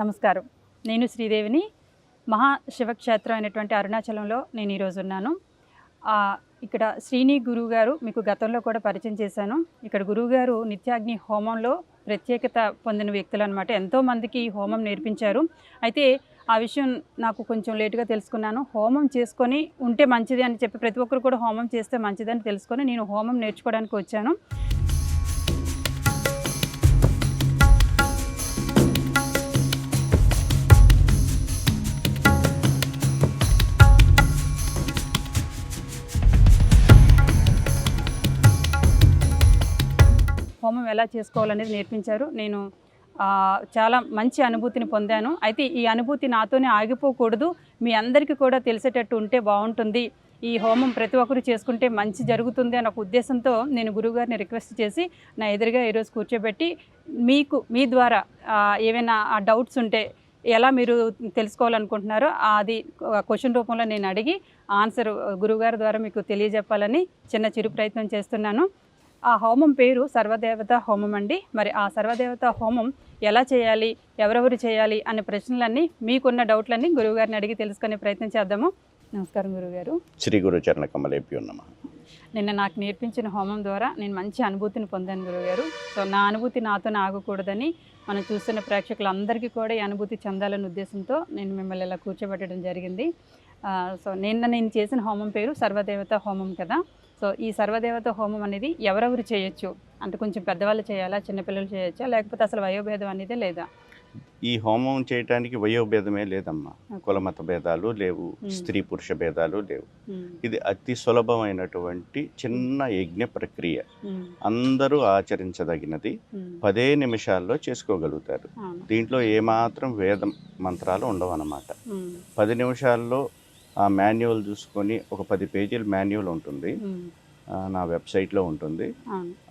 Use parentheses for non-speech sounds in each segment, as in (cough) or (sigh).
నమస్కారం. నేను శ్రీదేవిని. మహాశివక్షేత్రం అయినటువంటి అరుణాచలంలో నేను ఈరోజు ఉన్నాను. ఇక్కడ శ్రీని గురువు గారు మీకు గతంలో కూడా పరిచయం చేశాను. ఇక్కడ గురువు గారు నిత్యాగ్ని హోమంలో ప్రత్యేకత పొందిన వ్యక్తులు అనమాట ఎంతోమందికి ఈ హోమం నేర్పించారు. అయితే ఆ విషయం నాకు కొంచెం లేటుగా తెలుసుకున్నాను. హోమం చేసుకొని ఉంటే మంచిది అని చెప్పి ప్రతి ఒక్కరు కూడా హోమం చేస్తే మంచిదని తెలుసుకొని నేను హోమం నేర్చుకోవడానికి వచ్చాను. హోమం ఎలా చేసుకోవాలనేది నేర్పించారు. నేను చాలా మంచి అనుభూతిని పొందాను. అయితే ఈ అనుభూతి నాతోనే ఆగిపోకూడదు. మీ అందరికీ కూడా తెలిసేటట్టు ఉంటే బాగుంటుంది. ఈ హోమం ప్రతి ఒక్కరు చేసుకుంటే మంచి జరుగుతుంది అన్న ఒక ఉద్దేశంతో నేను గురువుగారిని రిక్వెస్ట్ చేసి నా ఎదురుగా ఈరోజు కూర్చోబెట్టి మీకు మీ ద్వారా ఏవైనా ఆ డౌట్స్ ఉంటే ఎలా మీరు తెలుసుకోవాలనుకుంటున్నారో అది క్వశ్చన్ రూపంలో నేను అడిగి ఆన్సర్ గురువుగారి ద్వారా మీకు తెలియజెప్పాలని చిన్న చిరు ప్రయత్నం చేస్తున్నాను. ఆ హోమం పేరు సర్వదేవత హోమం అండి. మరి ఆ సర్వదేవత హోమం ఎలా చేయాలి ఎవరెవరు చేయాలి అనే ప్రశ్నలన్నీ మీకున్న డౌట్లన్నీ గురువుగారిని అడిగి తెలుసుకునే ప్రయత్నం చేద్దాము. నమస్కారం గురువుగారు. శ్రీ గురు చరణ నమ. నిన్న నాకు నేర్పించిన హోమం ద్వారా నేను మంచి అనుభూతిని పొందాను గురువుగారు. సో నా అనుభూతి నాతో ఆగకూడదని మనం చూస్తున్న ప్రేక్షకులందరికీ కూడా ఈ అనుభూతి చెందాలనే ఉద్దేశంతో నేను మిమ్మల్ని ఇలా కూర్చోబెట్టడం జరిగింది. సో నిన్న నేను చేసిన హోమం పేరు సర్వదేవత హోమం కదా. సో ఈ సర్వదేవత హోమం అనేది ఎవరెవరు చేయొచ్చు? అంటే కొంచెం పెద్దవాళ్ళు చేయాలా? చిన్నపిల్లలు చేయొచ్చా? లేకపోతే అసలు వయోభేదం అనేది లేదా? ఈ హోమం చేయటానికి వయోభేదమే లేదమ్మా. కులమత భేదాలు లేవు. స్త్రీ పురుష భేదాలు లేవు. ఇది అతి సులభమైనటువంటి చిన్న యజ్ఞ ప్రక్రియ. అందరూ ఆచరించదగినది. పదే నిమిషాల్లో చేసుకోగలుగుతారు. దీంట్లో ఏమాత్రం వేద మంత్రాలు ఉండవు అన్నమాట ఉమ్, పది నిమిషాల్లో ఆ మాన్యువల్ చూసుకొని ఒక పది పేజీల మాన్యువల్ ఉంటుంది. నా వెబ్సైట్లో ఉంటుంది.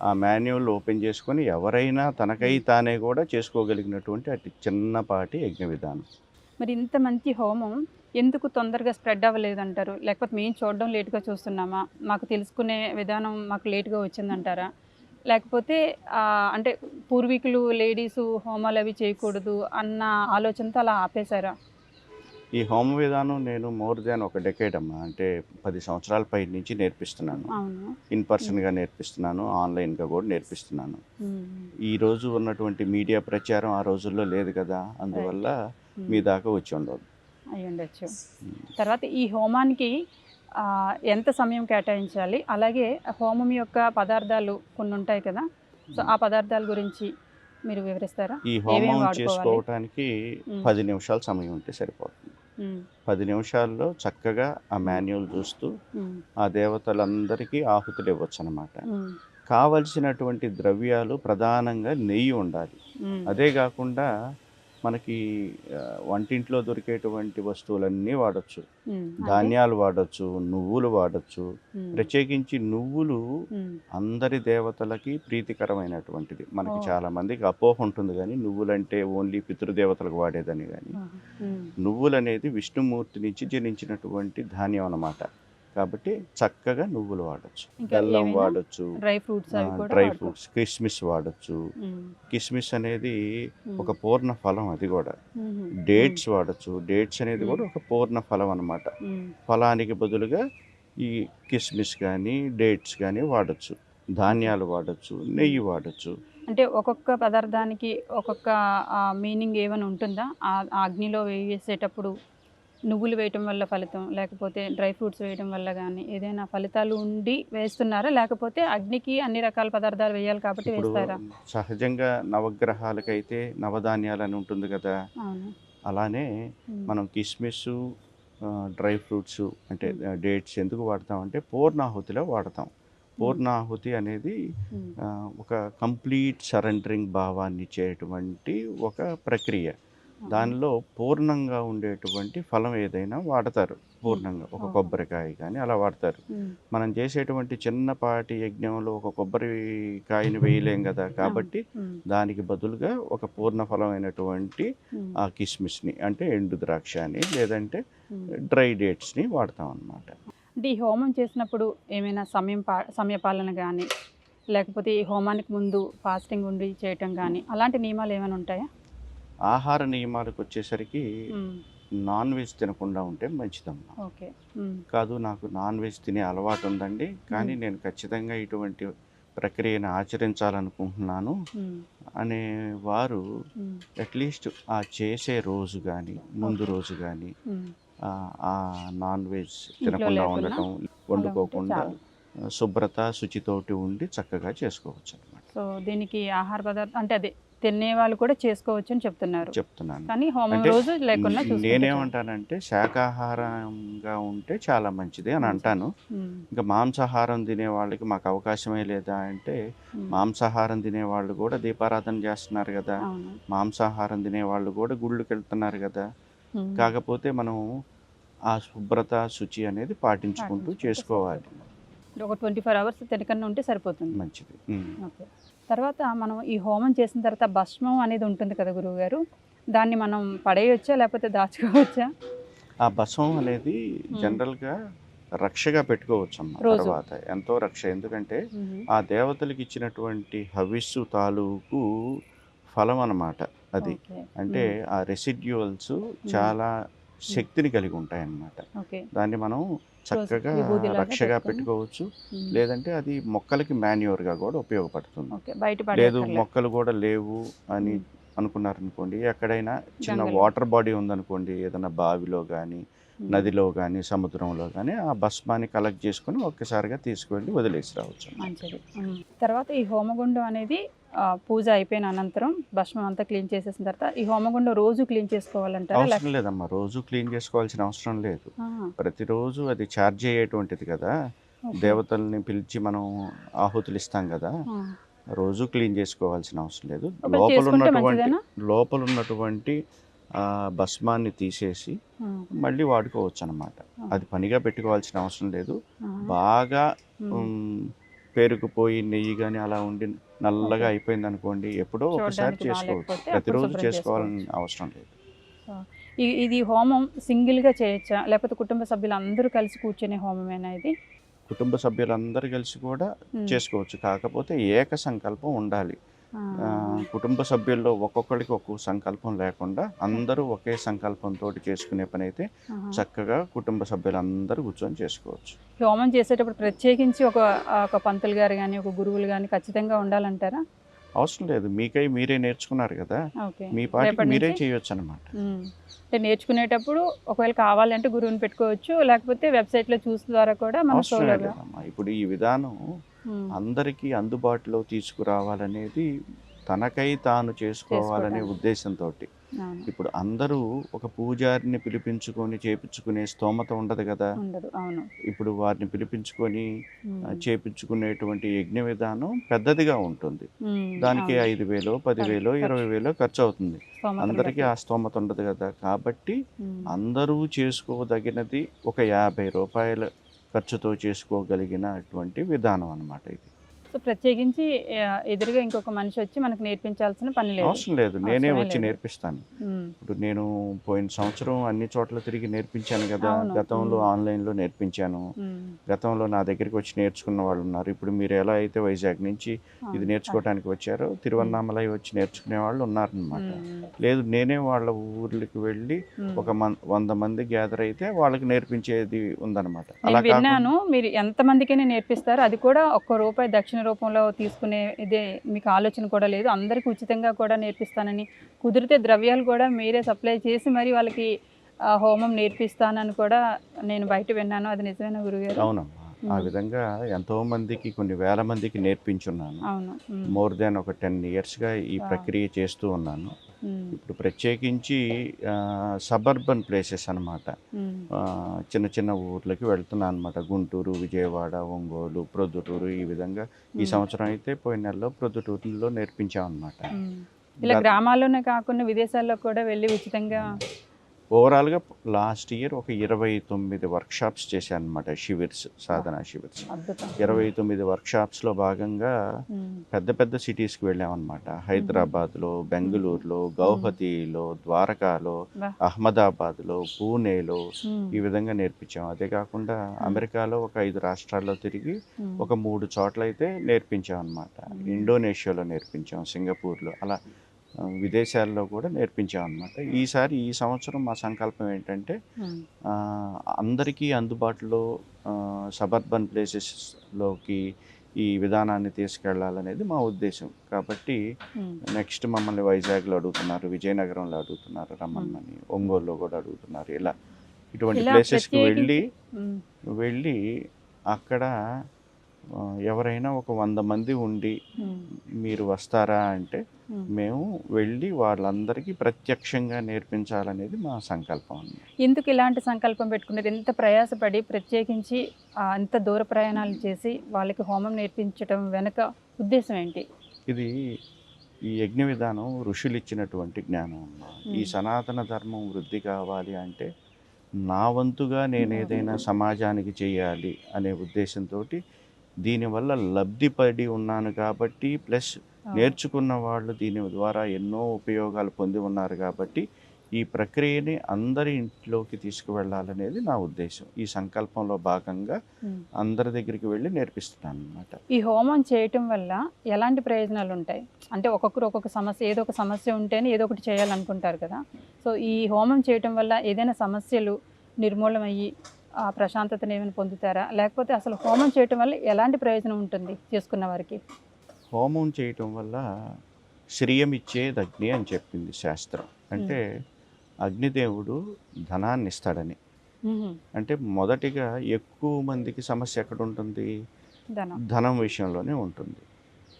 ఆ మాన్యువల్ ఓపెన్ చేసుకొని ఎవరైనా తనకై తానే కూడా చేసుకోగలిగినటువంటి అతి చిన్నపాటి యజ్ఞ విధానం. మరి ఇంత మంచి హోమం ఎందుకు తొందరగా స్ప్రెడ్ అవ్వలేదు అంటారు లేకపోతే మేము చూడడం లేట్గా చూస్తున్నామా? మాకు తెలుసుకునే విధానం మాకు లేట్గా వచ్చిందంటారా? లేకపోతే అంటే పూర్వీకులు లేడీసు హోమాలు అవి చేయకూడదు అన్న ఆలోచనతో అలా ఆపేశారా? ఈ హోమ విధానం నేను మోర్ దాన్ ఒక డెకేడ్ అమ్మా అంటే పది సంవత్సరాల పై నుంచి నేర్పిస్తున్నాను. ఇన్ పర్సన్గా నేర్పిస్తున్నాను. ఆన్లైన్గా కూడా నేర్పిస్తున్నాను. ఈ రోజు ఉన్నటువంటి మీడియా ప్రచారం ఆ రోజుల్లో లేదు కదా? అందువల్ల మీ దాకా వచ్చి ఉండదు అయి ఉండొచ్చు. తర్వాత ఈ హోమానికి ఎంత సమయం కేటాయించాలి? అలాగే హోమం యొక్క పదార్థాలు కొన్ని ఉంటాయి కదా? సో ఆ పదార్థాల గురించి మీరు వివరిస్తారా? ఈ హోమం? చేసుకోవటానికి పది నిమిషాల సమయం ఉంటే సరిపోతుంది. పది నిమిషాల్లో చక్కగా ఆ మాన్యువల్ చూస్తూ ఆ దేవతలందరికీ ఆహుతులు ఇవ్వచ్చు అనమాట కావలసినటువంటి ద్రవ్యాలు ప్రధానంగా నెయ్యి ఉండాలి. అదే కాకుండా మనకి వంటింట్లో దొరికేటువంటి వస్తువులన్నీ వాడచ్చు. ధాన్యాలు వాడచ్చు నువ్వులు వాడచ్చు. ప్రత్యేకించి నువ్వులు అందరి దేవతలకి ప్రీతికరమైనటువంటిది. మనకి. చాలా మందికి అపోహ ఉంటుంది కానీ నువ్వులంటే ఓన్లీ పితృదేవతలకు వాడేదని కానీ ఆహా, ఉమ్, నువ్వులు అనేది విష్ణుమూర్తి నుంచి జనించినటువంటి ధాన్యం అన్నమాట. కాబట్టి చక్కగా నువ్వులు వాడచ్చు. బెల్లం వాడచ్చు. డ్రై ఫ్రూట్స్ డ్రై ఫ్రూట్స్ కిస్మిస్ వాడచ్చు. కిస్మిస్ అనేది ఒక పూర్ణ ఫలం అది కూడా. డేట్స్ వాడచ్చు. డేట్స్ అనేది. కూడా ఒక పూర్ణ ఫలం అన్నమాట. ఉమ్, ఫలానికి బదులుగా ఈ కిస్మిస్ కానీ డేట్స్ కానీ వాడచ్చు. ధాన్యాలు వాడచ్చు నెయ్యి వాడచ్చు. అంటే ఒక్కొక్క పదార్థానికి ఒక్కొక్క మీనింగ్ ఏమైనా ఉంటుందా? అగ్నిలో వేసేటప్పుడు నువ్వులు వేయటం వల్ల ఫలితం లేకపోతే డ్రై ఫ్రూట్స్ వేయడం వల్ల కానీ ఏదైనా ఫలితాలు ఉండి వేస్తున్నారా? లేకపోతే అగ్నికి అన్ని రకాల పదార్థాలు వేయాలి కాబట్టి వేస్తారా? సహజంగా నవగ్రహాలకైతే నవధాన్యాలు అని ఉంటుంది కదా? అలానే మనం కిస్మిస్ డ్రై ఫ్రూట్స్ అంటే డేట్స్ ఎందుకు వాడతామంటే పూర్ణాహుతిలో వాడతాం. పూర్ణాహుతి అనేది ఒక కంప్లీట్ సరెండరింగ్ భావాన్ని ఇచ్చేటువంటి ఒక ప్రక్రియ. దానిలో పూర్ణంగా ఉండేటువంటి ఫలం ఏదైనా వాడతారు. పూర్ణంగా ఒక. కొబ్బరికాయ కానీ అలా వాడతారు. మనం చేసేటువంటి చిన్నపాటి యజ్ఞంలో ఒక కొబ్బరికాయని వేయలేం కదా కాబట్టి దానికి బదులుగా ఒక పూర్ణ ఫలమైనటువంటి ఆ కిస్మిస్ని అంటే ఎండు ద్రాక్ష అని లేదంటే. డ్రై డేట్స్ని వాడతాం అన్నమాట అంటే ఈ హోమం చేసినప్పుడు ఏమైనా సమయం పా సమయపాలన కానీ లేకపోతే ఈ హోమానికి ముందు ఫాస్టింగ్ ఉండి చేయటం కానీ అలాంటి నియమాలు ఏమైనా ఉంటాయా? ఆహార నియమాలకు వచ్చేసరికి నాన్ వెజ్ తినకుండా ఉంటే మంచిదమ్మా. కాదు నాకు నాన్ వెజ్ తినే అలవాటు ఉందండి. కానీ. నేను ఖచ్చితంగా ఇటువంటి ప్రక్రియను ఆచరించాలనుకుంటున్నాను. అనే వారు అట్లీస్ట్ ఆ చేసే రోజు కానీ ముందు. రోజు కానీ. ఆ నాన్ వెజ్ తినకుండా ఉండటం వండుకోకుండా శుభ్రత శుచితోటి ఉండి చక్కగా చేసుకోవచ్చు అనమాట సో దీనికి ఆహార పదార్థం అంటే అదే తినే వాళ్ళు కూడా చేసుకోవచ్చు అని చెప్తున్నారు. చెప్తున్నాను. కానీ హోమం రోజు లేకుండా. నేనేమంటానంటే శాకాహారంగా ఉంటే చాలా మంచిది అని అంటాను. ఇంకా మాంసాహారం తినే వాళ్ళకి మాకు అవకాశమే లేదా అంటే మాంసాహారం తినే వాళ్ళు కూడా దీపారాధన చేస్తున్నారు కదా. మాంసాహారం తినే వాళ్ళు కూడా గుళ్ళకి వెళ్తున్నారు కదా. కాకపోతే మనం ఆ శుభ్రత శుచి అనేది పాటించుకుంటే చేసుకోవాలి. ఒక ట్వంటీ ఫోర్ అవర్స్ తినకన్నా ఉంటే సరిపోతుంది. మంచిది. ఓకే. తర్వాత మనం ఈ హోమం చేసిన తర్వాత భస్మం అనేది ఉంటుంది కదా గురువు గారు దాన్ని మనం పడేయొచ్చా లేకపోతే దాచుకోవచ్చా? ఆ భస్మం అనేది జనరల్గా రక్షగా పెట్టుకోవచ్చు అమ్మ. తర్వాత. ఎంతో రక్ష. ఎందుకంటే ఆ దేవతలకు ఇచ్చినటువంటి హవిస్సు తాలూకు ఫలం అన్నమాట అది. అంటే ఆ రెసిడ్యువల్స్ చాలా శక్తిని కలిగి ఉంటాయి అన్నమాట ఓకే. దాన్ని మనం చక్కగా రక్షగా. పెట్టుకోవచ్చు లేదంటే అది మొక్కలకి మాన్యూర్గా కూడా ఉపయోగపడుతుంది లేదు. మొక్కలు కూడా లేవు అని. అనుకున్నారనుకోండి ఎక్కడైనా చిన్న. వాటర్ బాడీ ఉందనుకోండి ఏదైనా బావిలో కానీ నదిలో కానీ సముద్రంలో కానీ ఆ భస్మాన్ని కలెక్ట్ చేసుకుని ఒక్కసారిగా తీసుకువెళ్ళి వదిలేసి రావచ్చు. మంచిది. ఉమ్. తర్వాత ఈ హోమగుండం అనేది పూజ అయిపోయిన అనంతరం భస్మం అంతా క్లీన్ చేసేసిన తర్వాత ఈ హోమగుండం రోజు క్లీన్ చేసుకోవాలంటారా? అవసరం లేదమ్మా. రోజు క్లీన్ చేసుకోవాల్సిన అవసరం లేదు. ప్రతిరోజు అది ఛార్జ్ అయ్యేటువంటిది కదా. దేవతల్ని పిలిచి మనం ఆహుతులు ఇస్తాం కదా. రోజు క్లీన్ చేసుకోవాల్సిన అవసరం లేదు. లోపల ఉన్నటువంటి? లోపల ఉన్నటువంటి భస్మాన్ని తీసేసి మళ్ళీ వాడుకోవచ్చు అనమాట అది పనిగా పెట్టుకోవాల్సిన అవసరం లేదు. బాగా పేరుకుపోయి నెయ్యి కానీ అలా ఉండి నల్లగా. అయిపోయింది అనుకోండి ఎప్పుడో ఒకసారి చేసుకోవచ్చు. ప్రతిరోజు చేసుకోవాలని అవసరం లేదు. ఇది హోమం సింగిల్గా చేయొచ్చా? లేకపోతే కుటుంబ సభ్యులు అందరూ కలిసి కూర్చునే హోమమేనా ఇది? కుటుంబ సభ్యులందరూ కలిసి కూడా చేసుకోవచ్చు. కాకపోతే ఏక సంకల్పం ఉండాలి. కుటుంబ సభ్యుల్లో ఒక్కొక్కరికి ఒక్కొక్క సంకల్పం లేకుండా అందరూ ఒకే సంకల్పంతో చేసుకునే పని అయితే. చక్కగా కుటుంబ సభ్యులందరూ కూర్చొని చేసుకోవచ్చు. హోమం చేసేటప్పుడు ప్రత్యేకించి ఒక ఒక పంతులు గారు కానీ ఒక గురువులు కానీ ఖచ్చితంగా ఉండాలంటారా? అవసరం లేదు. మీకై మీరే నేర్చుకున్నారు కదా. మీ రేపటి మీరే? చేయొచ్చు అనమాట. అంటే నేర్చుకునేటప్పుడు ఒకవేళ కావాలంటే గురువుని పెట్టుకోవచ్చు లేకపోతే వెబ్సైట్లో చూసి ద్వారా కూడా మనం ఇప్పుడు ఈ విధానం అందరికీ అందుబాటులో తీసుకురావాలనేది తనకై తాను చేసుకోవాలనే. ఉద్దేశంతో. ఇప్పుడు అందరూ ఒక పూజారిని పిలిపించుకొని చేపించుకునే స్తోమత ఉండదు కదా? ఇప్పుడు వారిని పిలిపించుకొని చేపించుకునేటువంటి యజ్ఞ విధానం పెద్దదిగా ఉంటుంది. దానికి. ఐదు వేలు పదివేలు. ఇరవై వేలు ఖర్చు అవుతుంది అందరికీ. ఆ స్తోమత ఉండదు కదా? కాబట్టి అందరూ చేసుకోదగినది ఒక యాభై రూపాయల ఖర్చుతో చేసుకోగలిగినటువంటి విధానం అన్నమాట ఇది. సో ప్రత్యేకించి ఎదురుగా ఇంకొక మనిషి వచ్చి మనకు నేర్పించాల్సిన పని లేదు. అవసరం లేదు. నేనే వచ్చి. నేర్పిస్తాను. ఇప్పుడు నేను పోయిన సంవత్సరం అన్ని చోట్ల తిరిగి నేర్పించాను కదా. గతంలో. ఆన్లైన్లో నేర్పించాను. గతంలో నా దగ్గరికి వచ్చి నేర్చుకున్న వాళ్ళు ఉన్నారు. ఇప్పుడు మీరు ఎలా అయితే వైజాగ్ నుంచి. ఇది నేర్చుకోవడానికి వచ్చారో తిరువన్నామలై వచ్చి నేర్చుకునే వాళ్ళు ఉన్నారనమాట లేదు నేనే వాళ్ళ ఊర్లకి వెళ్ళి. ఒక వంద మంది గ్యాదర్ అయితే వాళ్ళకి నేర్పించేది ఉందన్నమాట. నేను అలా విన్నాను మీరు ఎంతమందికైనా నేర్పిస్తారు. అది కూడా ఒక్క రూపాయి దక్షిణ రూపంలో తీసుకునే ఇదే మీకు ఆలోచన కూడా లేదు. అందరికీ ఉచితంగా కూడా నేర్పిస్తానని కుదిరితే ద్రవ్యాలు కూడా మీరే సప్లై చేసి మరి వాళ్ళకి హోమం నేర్పిస్తానని కూడా నేను బయట విన్నాను. అది నిజమైన గురుగారు? అవునమ్మా. ఆ. విధంగా ఎంతో మందికి కొన్ని వేల మందికి నేర్పించున్నాను. మోర్ దాన్ ఒక టెన్ ఇయర్స్గా ఈ. ప్రక్రియ చేస్తూ ఉన్నాను. ఇప్పుడు ప్రత్యేకించి సబర్బన్ ప్లేసెస్ అనమాట చిన్న చిన్న ఊర్లకి వెళ్తున్నాను అనమాట గుంటూరు విజయవాడ ఒంగోలు ప్రొద్దుటూరు ఈ విధంగా ఈ సంవత్సరం అయితే పోయిన నెలలో ప్రొద్దుటూరులో నేర్పించాం అనమాట ఉమ్. ఇలా గ్రామాల్లోనే కాకుండా విదేశాల్లో కూడా వెళ్ళి ఉచితంగా ఓవరాల్గా లాస్ట్ ఇయర్ ఒక ఇరవై తొమ్మిది వర్క్షాప్స్ చేశాను అనమాట షివిర్స్ సాధన షివిర్స్. ఇరవై తొమ్మిది వర్క్షాప్స్లో భాగంగా పెద్ద పెద్ద సిటీస్కి వెళ్ళామన్నమాట. హైదరాబాద్లో బెంగళూరులో గౌహతిలో ద్వారకాలో. అహ్మదాబాద్లో పూణేలో ఈ విధంగా నేర్పించాం. అదే కాకుండా అమెరికాలో ఒక ఐదు రాష్ట్రాల్లో తిరిగి ఒక మూడు చోట్ల అయితే నేర్పించాం అనమాట. ఇండోనేషియాలో నేర్పించాం సింగపూర్లో అలా విదేశాల్లో కూడా నేర్పించామన్నమాట. ఈసారి ఈ సంవత్సరం మా సంకల్పం ఏంటంటే ఆ, అందరికీ అందుబాటులో సబర్బన్ ప్లేసెస్లోకి ఈ విధానాన్ని తీసుకెళ్ళాలనేది మా ఉద్దేశం. కాబట్టి ఉమ్, నెక్స్ట్ మమ్మల్ని వైజాగ్లో అడుగుతున్నారు విజయనగరంలో అడుగుతున్నారు రమ్మని ఒంగోలులో కూడా అడుగుతున్నారు. ఇలా ఇటువంటి ప్లేసెస్కి వెళ్ళి వెళ్ళి అక్కడ ఎవరైనా ఒక వంద మంది ఉండి మీరు వస్తారా అంటే. మేము వెళ్ళి వాళ్ళందరికీ ప్రత్యక్షంగా నేర్పించాలనేది మా సంకల్పం ఎందుకు ఇలాంటి సంకల్పం పెట్టుకున్నారు? ఎంత ప్రయాసపడి ప్రత్యేకించి అంత దూర ప్రయాణాలు చేసి వాళ్ళకి హోమం నేర్పించడం వెనక ఉద్దేశం ఏంటి? ఇది ఈ యజ్ఞ విధానం ఋషులు ఇచ్చినటువంటి జ్ఞానం ఈ. సనాతన ధర్మం వృద్ధి కావాలి అంటే నా వంతుగా నేను ఏదైనా సమాజానికి చేయాలి అనే ఉద్దేశంతో దీనివల్ల లబ్ధి పడి ఉన్నాను కాబట్టి ప్లస్ నేర్చుకున్న వాళ్ళు దీని ద్వారా ఎన్నో ఉపయోగాలు పొంది ఉన్నారు కాబట్టి ఈ ప్రక్రియని అందరి ఇంట్లోకి తీసుకువెళ్ళాలనేది నా ఉద్దేశం. ఈ సంకల్పంలో భాగంగా. అందరి దగ్గరికి వెళ్ళి నేర్పిస్తున్నాను అనమాట ఈ హోమం చేయటం వల్ల ఎలాంటి ప్రయోజనాలు ఉంటాయి? అంటే ఒక్కొక్కరు ఒక్కొక్క సమస్య ఏదో ఒక సమస్య ఉంటేనే ఏదో ఒకటి చేయాలనుకుంటారు కదా. సో ఈ హోమం చేయటం వల్ల ఏదైనా సమస్యలు నిర్మూలమయ్యి ప్రశాంతతను ఏమైనా పొందుతారా? లేకపోతే అసలు హోమం చేయటం వల్ల ఎలాంటి ప్రయోజనం ఉంటుంది చేసుకున్న వారికి? హోమం చేయటం వల్ల శ్రియమిచ్చేది అగ్ని అని చెప్పింది శాస్త్రం. అంటే అగ్నిదేవుడు ధనాన్ని ఇస్తాడని. అంటే మొదటిగా ఎక్కువ మందికి సమస్య ఎక్కడ ఉంటుంది? ధనం. ధనం విషయంలోనే ఉంటుంది.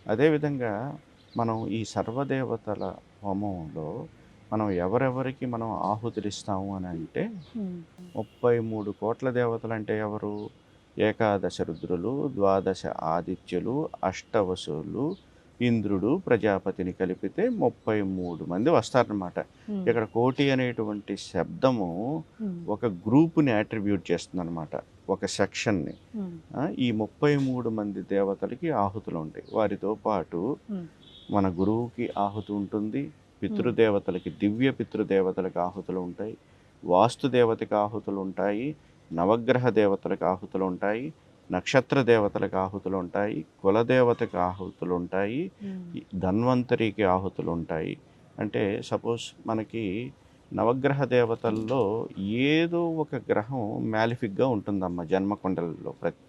అదేవిధంగా మనం ఈ సర్వదేవతల హోమంలో మనం ఎవరెవరికి మనం ఆహుతులు ఇస్తాము అని అంటే. ముప్పై మూడు కోట్ల దేవతలు అంటే ఎవరు ఏకాదశ రుద్రులు ద్వాదశ ఆదిత్యులు అష్టవసులు ఇంద్రుడు ప్రజాపతిని కలిపితే ముప్పై మూడు మంది వస్తారనమాట. ఇక్కడ కోటి అనేటువంటి శబ్దము. ఒక గ్రూప్ని అట్రిబ్యూట్ చేస్తుందన్నమాట ఒక సెక్షన్ని ఈ ముప్పై మూడు మంది దేవతలకి ఆహుతులు ఉంటాయి వారితో పాటు. మన గురువుకి ఆహుతి ఉంటుంది పితృదేవతలకి దివ్య పితృదేవతలకు ఆహుతులు ఉంటాయి. వాస్తు దేవతకి ఆహుతులు ఉంటాయి. నవగ్రహ దేవతలకు ఆహుతులు ఉంటాయి. నక్షత్ర దేవతలకు ఆహుతులు ఉంటాయి. కులదేవతకి ఆహుతులు ఉంటాయి. ఈ ధన్వంతరికి ఆహుతులు ఉంటాయి. అంటే సపోజ్ మనకి నవగ్రహ దేవతల్లో ఏదో ఒక గ్రహం మ్యాలిఫిక్గా ఉంటుందమ్మ జన్మకొండలలో ప్రతి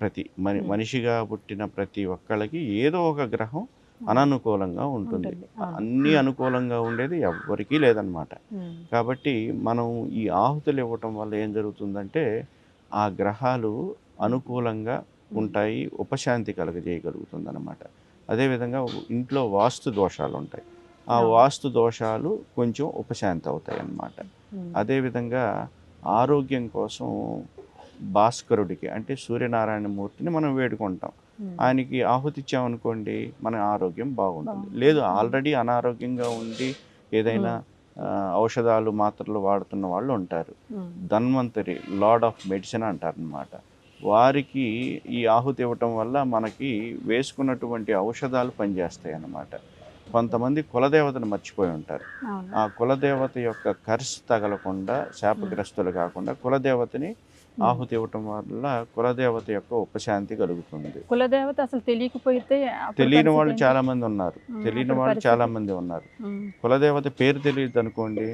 ప్రతి మని Hmm. మనిషిగా పుట్టిన ప్రతి ఒక్కళ్ళకి ఏదో ఒక గ్రహం అననుకూలంగా ఉంటుంది. అన్ని అనుకూలంగా ఉండేది ఎవ్వరికీ లేదనమాట. కాబట్టి మనం ఈ ఆహుతులు ఇవ్వటం వల్ల ఏం జరుగుతుందంటే ఆ గ్రహాలు అనుకూలంగా ఉంటాయి ఉపశాంతి కలుగజేయగలుగుతుంది అనమాట అదేవిధంగా ఇంట్లో వాస్తు దోషాలు ఉంటాయి ఆ. వాస్తు దోషాలు కొంచెం ఉపశాంతి అవుతాయి అన్నమాట. అదేవిధంగా ఆరోగ్యం కోసం భాస్కరుడికి అంటే సూర్యనారాయణ మూర్తిని మనం వేడుకుంటాం. ఆయనకి ఆహుతి ఇచ్చామనుకోండి మన ఆరోగ్యం బాగుంటుంది. లేదు ఆల్రెడీ అనారోగ్యంగా ఉండి ఏదైనా ఆ, ఔషధాలు మాత్రలు వాడుతున్న వాళ్ళు ఉంటారు. ధన్వంతరి లార్డ్ ఆఫ్ మెడిసిన్ అంటారు అనమాట వారికి ఈ ఆహుతి ఇవ్వటం వల్ల మనకి వేసుకున్నటువంటి ఔషధాలు పనిచేస్తాయి అన్నమాట కొంతమంది కులదేవతను మర్చిపోయి ఉంటారు. ఆ కులదేవత యొక్క కర్స్ తగలకుండా శాపగ్రస్తులు కాకుండా కులదేవతని ఆహుతి ఇవ్వటం వల్ల కులదేవత యొక్క ఉపశాంతి కలుగుతుంది. కులదేవత అసలు తెలియకపోతే అప్పుడు తెలియని వాళ్ళు? చాలా మంది ఉన్నారు. తెలియని వాళ్ళు? చాలా మంది ఉన్నారు. కులదేవత పేరు తెలియదు అనుకోండి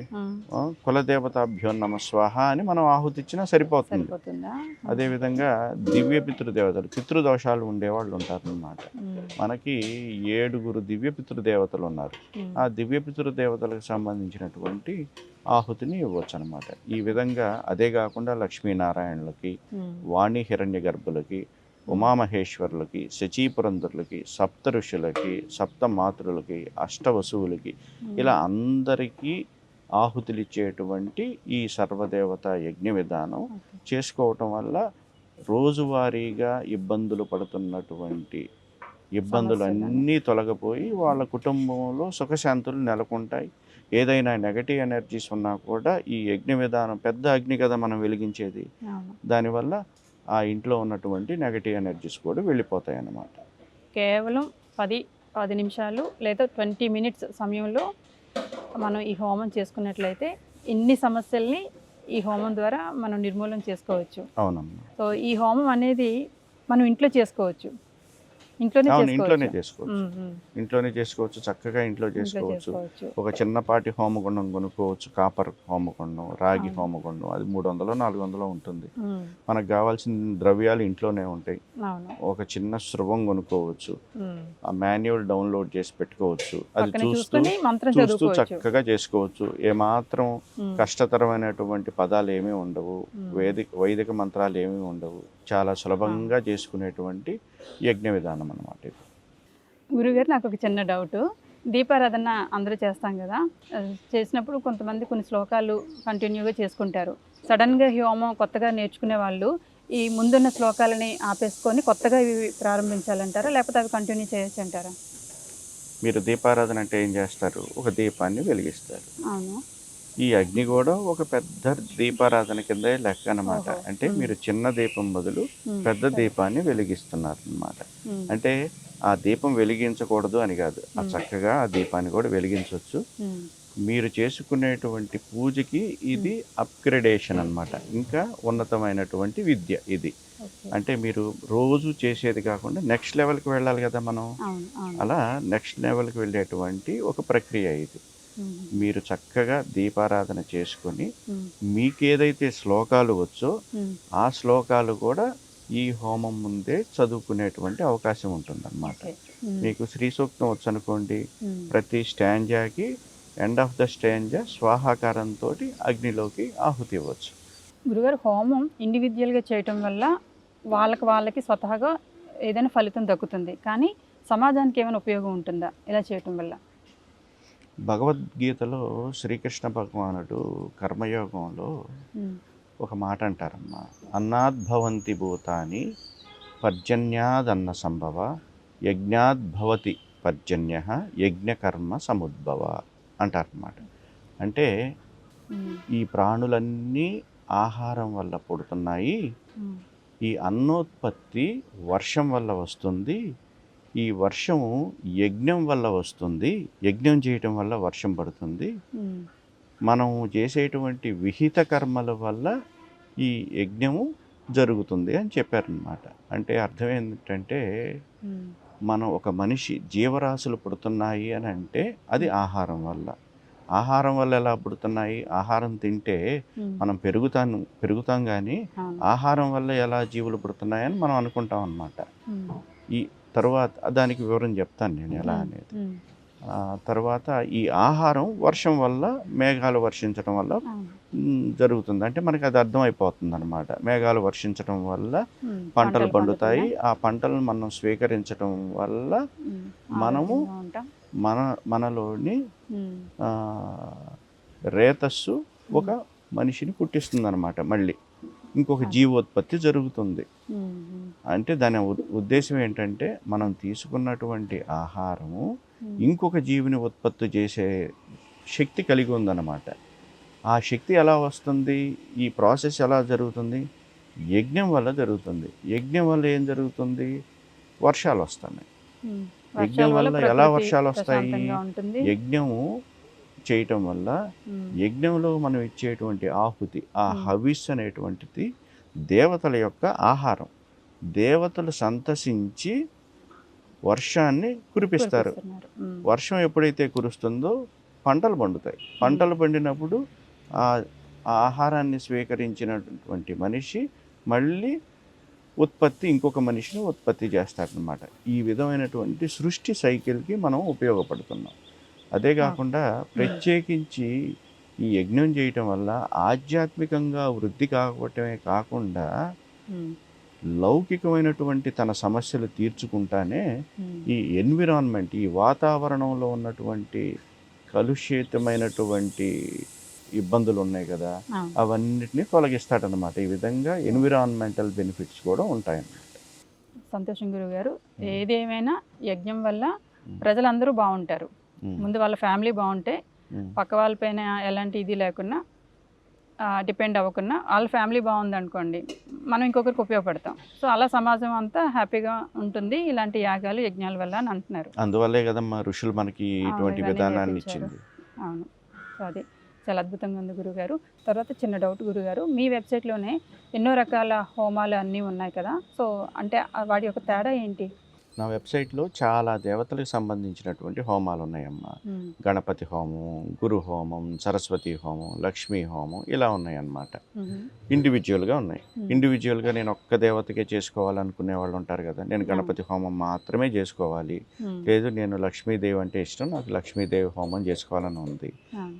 కులదేవతాభ్యో నమ స్వాహ అని మనం ఆహుతి ఇచ్చినా సరిపోతుంది. అదేవిధంగా దివ్య పితృదేవతలు పితృదోషాలు ఉండేవాళ్ళు ఉంటారన్నమాట. ఉమ్, మనకి ఏడుగురు దివ్య పితృదేవతలు ఉన్నారు. ఆ దివ్య పితృదేవతలకు సంబంధించినటువంటి ఆహుతిని ఇవ్వచ్చు అనమాట ఈ విధంగా అదే కాకుండా లక్ష్మీనారాయణులకి వాణి హిరణ్య గర్భులకి ఉమామహేశ్వరులకి శచీపురంధరులకి సప్త ఋషులకి సప్త మాతృలకి అష్టవసువులకి. ఇలా అందరికీ ఆహుతులు ఇచ్చేటువంటి ఈ సర్వదేవత యజ్ఞ విధానం. చేసుకోవటం వల్ల రోజువారీగా ఇబ్బందులు పడుతున్నటువంటి ఇబ్బందులు సమస్యలు అన్నీ తొలగిపోయి వాళ్ళ కుటుంబంలో సుఖశాంతులు నెలకొంటాయి. ఏదైనా నెగటివ్ ఎనర్జీస్ ఉన్నా కూడా ఈ యజ్ఞ విధానం పెద్ద అగ్ని కదా మనం వెలిగించేది. దానివల్ల ఆ ఇంట్లో ఉన్నటువంటి నెగటివ్ ఎనర్జీస్ కూడా వెళ్ళిపోతాయి అన్నమాట కేవలం పది పది నిమిషాలు లేదా ట్వంటీ మినిట్స్ సమయంలో మనం ఈ హోమం చేసుకున్నట్లయితే ఇన్ని సమస్యల్ని ఈ హోమం ద్వారా మనం నిర్మూలన చేసుకోవచ్చు. అవునమ్మా. సో ఈ హోమం అనేది మనం ఇంట్లో చేసుకోవచ్చు. ఇంట్లోనే అవును ఇంట్లోనే చేసుకోవచ్చు. ఇంట్లోనే చేసుకోవచ్చు చక్కగా ఇంట్లో చేసుకోవచ్చు. ఒక చిన్నపాటి హోమగుండం కొనుక్కోవచ్చు కాపర్ హోమగుండం రాగి. హోమగుండం అది మూడు వందలు నాలుగు వందలు ఉంటుంది మనకు కావాల్సిన ద్రవ్యాలు ఇంట్లోనే ఉంటాయి. ఒక చిన్న శృభం కొనుక్కోవచ్చు. ఆ మాన్యువల్ డౌన్లోడ్ చేసి పెట్టుకోవచ్చు. అది చూస్తూ చూస్తూ చక్కగా చేసుకోవచ్చు. ఏమాత్రం కష్టతరమైనటువంటి పదాలు ఏమీ ఉండవు. వేదిక వైదిక మంత్రాలు ఏమీ ఉండవు. చాలా సులభంగా చేసుకునేటువంటి యజ్ఞ విధానం అన్నమాట ఇది. గురుగారు నాకు ఒక చిన్న డౌట్. దీపారాధన అందరూ చేస్తాం కదా. చేసినప్పుడు కొంతమంది కొన్ని శ్లోకాలు కంటిన్యూగా చేసుకుంటారు. సడన్గా హోమం కొత్తగా నేర్చుకునే వాళ్ళు ఈ ముందున్న శ్లోకాలని ఆపేసుకొని కొత్తగా ఇవి ప్రారంభించాలంటారా? లేకపోతే అవి కంటిన్యూ చేయొచ్చు అంటారా? మీరు దీపారాధన అంటే ఏం చేస్తారు? ఒక దీపాన్ని వెలిగిస్తారు. అవును. ఈ అగ్ని కూడా ఒక పెద్ద దీపారాధన కింద లెక్క అన్నమాట. ఓహో. అంటే. మీరు చిన్న దీపం బదులు పెద్ద దీపాన్ని వెలిగిస్తున్నారు అన్నమాట ఉమ్, అంటే ఆ దీపం వెలిగించకూడదు అని కాదు. ఆ. చక్కగా ఆ దీపాన్ని కూడా వెలిగించవచ్చు. మీరు చేసుకునేటువంటి పూజకి ఇది అప్గ్రేడేషన్ అన్నమాట. ఇంకా ఉన్నతమైనటువంటి విద్య ఇది. అంటే మీరు రోజు చేసేది కాకుండా నెక్స్ట్ లెవెల్కి వెళ్ళాలి కదా మనం. అలా నెక్స్ట్ లెవెల్కి వెళ్ళేటువంటి ఒక ప్రక్రియ ఇది. మీరు చక్కగా దీపారాధన చేసుకొని ఉమ్, మీకు ఏదైతే శ్లోకాలు వచ్చో ఆ శ్లోకాలు కూడా ఈ హోమం ముందే చదువుకునేటువంటి అవకాశం ఉంటుందన్నమాట. మీకు శ్రీ సూక్తం వచ్చు అనుకోండి ప్రతి స్టాంజాకి ఎండ్ ఆఫ్ ద స్టాంజా స్వాహాకారంతో అగ్నిలోకి ఆహుతి ఇవ్వచ్చు. గురుగారు హోమం ఇండివిజువల్గా చేయటం వల్ల వాళ్ళకి వాళ్ళకి స్వతహాగా ఏదైనా ఫలితం దక్కుతుంది. కానీ సమాజానికి ఏమైనా ఉపయోగం ఉంటుందా? ఇలా చేయటం వల్ల. భగవద్గీతలో శ్రీకృష్ణ భగవానుడు కర్మయోగంలో ఒక మాట అంటారమ్మా. అన్నాద్భవంతి భూతాని పర్జన్యాదన్న సంభవ యజ్ఞాద్భవతి పర్జన్య యజ్ఞకర్మ సముద్భవ అంటారన్నమాట. అంటే ఈ ప్రాణులన్నీ ఆహారం వల్ల పుడుతున్నాయి ఈ అన్నోత్పత్తి వర్షం వల్ల వస్తుంది ఈ వర్షము యజ్ఞం వల్ల వస్తుంది. యజ్ఞం చేయటం వల్ల వర్షం పడుతుంది. మనం చేసేటువంటి విహిత కర్మల వల్ల ఈ యజ్ఞము జరుగుతుంది అని చెప్పారనమాట అంటే అర్థం ఏంటంటే మనం ఒక మనిషి జీవరాశులు పుడుతున్నాయి అని అంటే అది ఆహారం వల్ల. ఆహారం వల్ల ఎలా పుడుతున్నాయి? ఆహారం తింటే మనం పెరుగుతాను పెరుగుతాం కానీ. ఆహారం వల్ల ఎలా జీవులు పుడుతున్నాయని మనం అనుకుంటాం అనమాట ఈ తర్వాత దానికి వివరం చెప్తాను నేను ఎలా అనేది. తర్వాత ఈ ఆహారం వర్షం వల్ల మేఘాలు వర్షించడం వల్ల జరుగుతుంది. అంటే మనకి అది అర్థమైపోతుంది అనమాట మేఘాలు వర్షించడం వల్ల పంటలు పండుతాయి. ఆ పంటలను మనం స్వీకరించడం వల్ల మనము. మన మనలోని రేతస్సు ఒక మనిషిని పుట్టిస్తుంది అనమాట మళ్ళీ. ఇంకొక జీవోత్పత్తి జరుగుతుంది. అంటే దాని ఉద్దేశం ఏంటంటే మనం తీసుకున్నటువంటి ఆహారము ఇంకొక జీవిని ఉత్పత్తి చేసే శక్తి కలిగి ఉందన్నమాట. ఆ శక్తి ఎలా వస్తుంది? ఈ ప్రాసెస్ ఎలా జరుగుతుంది? యజ్ఞం వల్ల జరుగుతుంది. యజ్ఞం వల్ల ఏం జరుగుతుంది? వర్షాలు వస్తున్నాయి. యజ్ఞం వల్ల ఎలా వర్షాలు వస్తాయి? యజ్ఞము చేయటం వల్ల యజ్ఞంలో మనం ఇచ్చేటువంటి ఆహుతి ఆ. హవిస్ అనేటువంటిది దేవతల యొక్క ఆహారం. దేవతలు సంతసించి వర్షాన్ని కురిపిస్తారు. వర్షం ఎప్పుడైతే కురుస్తుందో పంటలు పండుతాయి. పంటలు పండినప్పుడు ఆ ఆహారాన్ని స్వీకరించినటువంటి మనిషి మళ్ళీ ఉత్పత్తి ఇంకొక మనిషిని ఉత్పత్తి చేస్తారనమాట ఈ విధమైనటువంటి సృష్టి సైకిల్కి మనం ఉపయోగపడుతున్నాం. అదే కాకుండా ప్రత్యేకించి ఈ యజ్ఞం చేయటం వల్ల ఆధ్యాత్మికంగా వృద్ధి కావటమే కాకుండా లౌకికమైనటువంటి తన సమస్యలు తీర్చుకుంటానే ఈ ఎన్విరాన్మెంట్ ఈ వాతావరణంలో ఉన్నటువంటి కలుషితమైనటువంటి ఇబ్బందులు ఉన్నాయి కదా అవును. అవన్నిటిని తొలగిస్తాడనమాట ఈ విధంగా ఎన్విరాన్మెంటల్ బెనిఫిట్స్ కూడా ఉంటాయన్నమాట. సంతోషం గురువు గారు. ఏదేమైనా యజ్ఞం వల్ల. ప్రజలందరూ బాగుంటారు. ముందు వాళ్ళ ఫ్యామిలీ బాగుంటే పక్క వాళ్ళపైన ఎలాంటి ఇది లేకుండా డిపెండ్ అవ్వకుండా వాళ్ళ ఫ్యామిలీ బాగుంది అనుకోండి మనం ఇంకొకరికి ఉపయోగపడతాం. సో అలా సమాజం అంతా హ్యాపీగా ఉంటుంది. ఇలాంటి యాగాలు యజ్ఞాల వల్ల అని అంటున్నారు. అందువల్లే కదమ్మా ఋషులు మనకి ఇటువంటి విధానాన్ని. ఇచ్చింది. అవును. సో అది చాలా అద్భుతంగా ఉంది గురుగారు. తర్వాత చిన్న డౌట్ గురుగారు మీ వెబ్సైట్లోనే ఎన్నో రకాల హోమాలు అన్నీ ఉన్నాయి కదా. సో అంటే వాటి యొక్క తేడా ఏంటి? నా వెబ్సైట్లో చాలా దేవతలకు సంబంధించినటువంటి హోమాలు ఉన్నాయమ్మా. గణపతి హోమం గురు హోమం సరస్వతి హోమం లక్ష్మీ హోమం ఇలా ఉన్నాయన్నమాట. ఇండివిజువల్గా ఉన్నాయి. ఇండివిజువల్గా నేను ఒక్క దేవతకే చేసుకోవాలనుకునే వాళ్ళు ఉంటారు కదా నేను గణపతి హోమం మాత్రమే చేసుకోవాలి. లేదు నేను లక్ష్మీదేవి అంటే ఇష్టం నాకు లక్ష్మీదేవి హోమం చేసుకోవాలని ఉంది.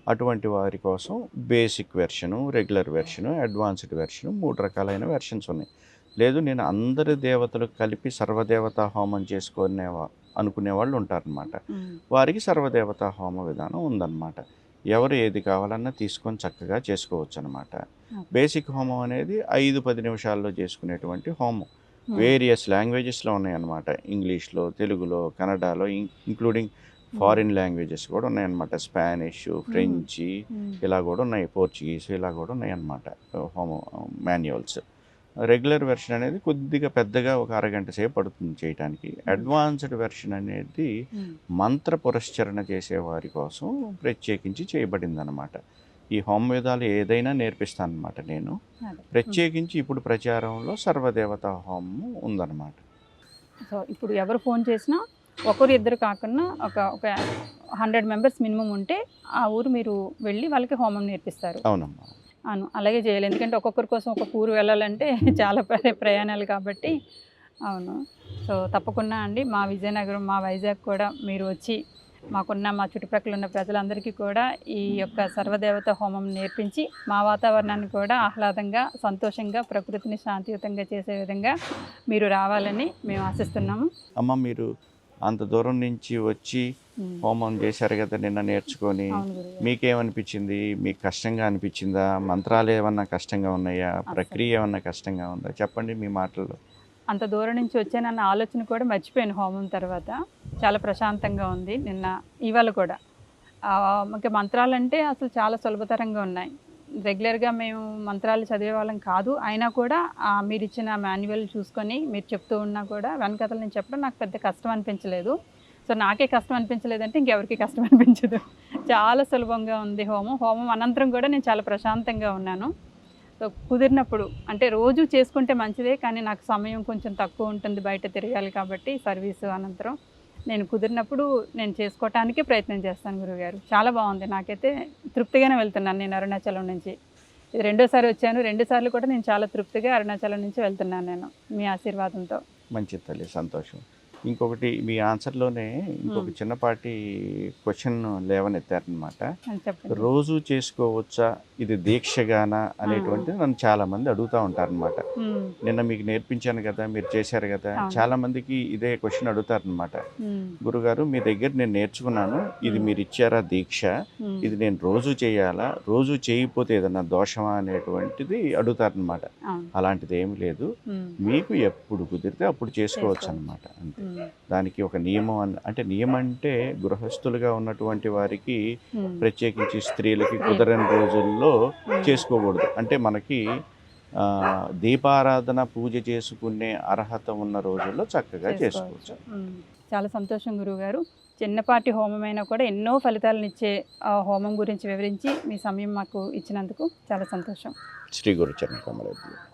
అటువంటి వారి కోసం basic version regular version advanced version మూడు రకాలైన వెర్షన్స్ ఉన్నాయి. లేదు నేను అందరి దేవతలు కలిపి సర్వదేవతా హోమం చేసుకునే వా- అనుకునే వాళ్ళు ఉంటారనమాట వారికి సర్వదేవతా హోమ విధానం ఉందన్నమాట. ఎవరు ఏది కావాలన్నా తీసుకొని చక్కగా చేసుకోవచ్చు అనమాట. బేసిక్ హోమం అనేది ఐదు పది నిమిషాల్లో చేసుకునేటువంటి హోమం. వేరియస్ లాంగ్వేజెస్లో ఉన్నాయన్నమాట. ఇంగ్లీష్లో తెలుగులో కన్నడలో ఇంక్లూడింగ్ ఫారిన్ లాంగ్వేజెస్ కూడా ఉన్నాయన్నమాట. స్పానిష్ ఫ్రెంచ్ ఇలా కూడా ఉన్నాయి. పోర్చుగీస్ ఇలా కూడా ఉన్నాయి అన్నమాట హోమో మాన్యువల్స్. రెగ్యులర్ వెర్షన్ అనేది కొద్దిగా పెద్దగా ఒక అరగంట సేపు పడుతుంది చేయడానికి అడ్వాన్స్డ్ వెర్షన్ అనేది ఉమ్, మంత్ర పురస్చరణ చేసే వారి కోసం ప్రత్యేకించి చేయబడింది అనమాట ఈ హోమవేదాలు ఏదైనా నేర్పిస్తాను అనమాట నేను. ప్రత్యేకించి ఇప్పుడు ప్రచారంలో సర్వదేవత హోమం ఉందన్నమాట. సో ఇప్పుడు ఎవరు ఫోన్ చేసినా ఒకరు ఇద్దరు కాకుండా ఒక ఒక హండ్రెడ్ మెంబర్స్ మినిమం ఉంటే ఆ ఊరు మీరు వెళ్ళి వాళ్ళకి హోమం నేర్పిస్తారు. అవునమ్మా. అవును అలాగే చేయాలి. ఎందుకంటే ఒక్కొక్కరి కోసం ఒక్కొక్క ఊరు వెళ్ళాలంటే (laughs) చాలా ప్రయాణాలు కాబట్టి. అవును. సో తప్పకుండా అండి. మా విజయనగరం మా వైజాగ్ కూడా మీరు వచ్చి మాకున్న మా చుట్టుపక్కల ఉన్న ప్రజలందరికీ కూడా ఈ యొక్క సర్వదేవత హోమం నేర్పించి మా వాతావరణాన్ని కూడా ఆహ్లాదంగా సంతోషంగా ప్రకృతిని శాంతియుతంగా చేసే విధంగా మీరు రావాలని మేము ఆశిస్తున్నాము. అమ్మ మీరు అంత దూరం నుంచి వచ్చి. హోమం చేశారు కదా నిన్న నేర్చుకొని. మీకేమనిపించింది? మీకు కష్టంగా అనిపించిందా? మంత్రాలు ఏమన్నా కష్టంగా ఉన్నాయా? ప్రక్రియ ఏమన్నా కష్టంగా ఉందా? చెప్పండి మీ మాటల్లో. అంత దూరం నుంచి వచ్చానన్న ఆలోచన కూడా మర్చిపోయాను హోమం తర్వాత. చాలా ప్రశాంతంగా ఉంది నిన్న ఇవాళ కూడా. ఇంకా మంత్రాలు అంటే అసలు చాలా సులభతరంగా ఉన్నాయి. రెగ్యులర్గా మేము మంత్రాలు చదివే వాళ్ళం కాదు. అయినా కూడా మీరు ఇచ్చిన మాన్యువల్ చూసుకొని మీరు చెప్తూ ఉన్నా కూడా వెనకథలు నేను చెప్పడం నాకు పెద్ద కష్టం అనిపించలేదు. సో నాకే కష్టం అనిపించలేదంటే ఇంకెవరికి కష్టం అనిపించదు. చాలా సులభంగా ఉంది హోమం. హోమం అనంతరం కూడా నేను చాలా ప్రశాంతంగా ఉన్నాను. సో కుదిరినప్పుడు అంటే రోజు చేసుకుంటే మంచిదే కానీ నాకు సమయం కొంచెం తక్కువ ఉంటుంది బయట తిరగాలి కాబట్టి సర్వీసు అనంతరం. నేను కుదిరినప్పుడు నేను చేసుకోవటానికి ప్రయత్నం చేస్తాను గురుగారు. చాలా బాగుంది. నాకైతే తృప్తిగానే వెళ్తున్నాను నేను అరుణాచలం నుంచి. ఇది రెండోసారి వచ్చాను. రెండుసార్లు కూడా నేను చాలా తృప్తిగా అరుణాచలం నుంచి వెళ్తున్నాను నేను మీ ఆశీర్వాదంతో. మంచి తల్లి. సంతోషం. ఇంకొకటి మీ ఆన్సర్లోనే ఇంకొక. చిన్నపాటి క్వశ్చన్ లేవనెత్తారనమాట. రోజు చేసుకోవచ్చా? ఇది దీక్షగానా? అనేటువంటిది నన్ను చాలా మంది అడుగుతూ ఉంటారనమాట. నిన్న మీకు నేర్పించాను కదా మీరు చేశారు కదా. చాలా మందికి ఇదే క్వశ్చన్ అడుగుతారనమాట. గురుగారు మీ దగ్గర నేను నేర్చుకున్నాను ఇది. మీరు ఇచ్చారా దీక్ష? ఇది నేను రోజు చేయాలా? రోజు చేయకపోతే ఏదన్నా దోషమా? అనేటువంటిది అడుగుతారనమాట. అలాంటిది ఏమి లేదు మీకు ఎప్పుడు కుదిరితే అప్పుడు చేసుకోవచ్చు. అనమాట అంతే. దానికి ఒక నియమం అంటే నియమం అంటే గృహస్థులుగా ఉన్నటువంటి వారికి ప్రత్యేకించి స్త్రీలకి స్త్రీలు. కుదరని రోజుల్లో చేసుకోకూడదు. అంటే మనకి ఆ, దీపారాధన పూజ చేసుకునే అర్హత ఉన్న రోజుల్లో చక్కగా చేసుకోవచ్చు. చాలా సంతోషం గురువుగారు. చిన్నపాటి హోమమైనా కూడా ఎన్నో ఫలితాలను ఇచ్చే ఆ హోమం గురించి వివరించి మీ సమయం మాకు ఇచ్చినందుకు చాలా సంతోషం. శ్రీ గురుచరణ కమలద్దు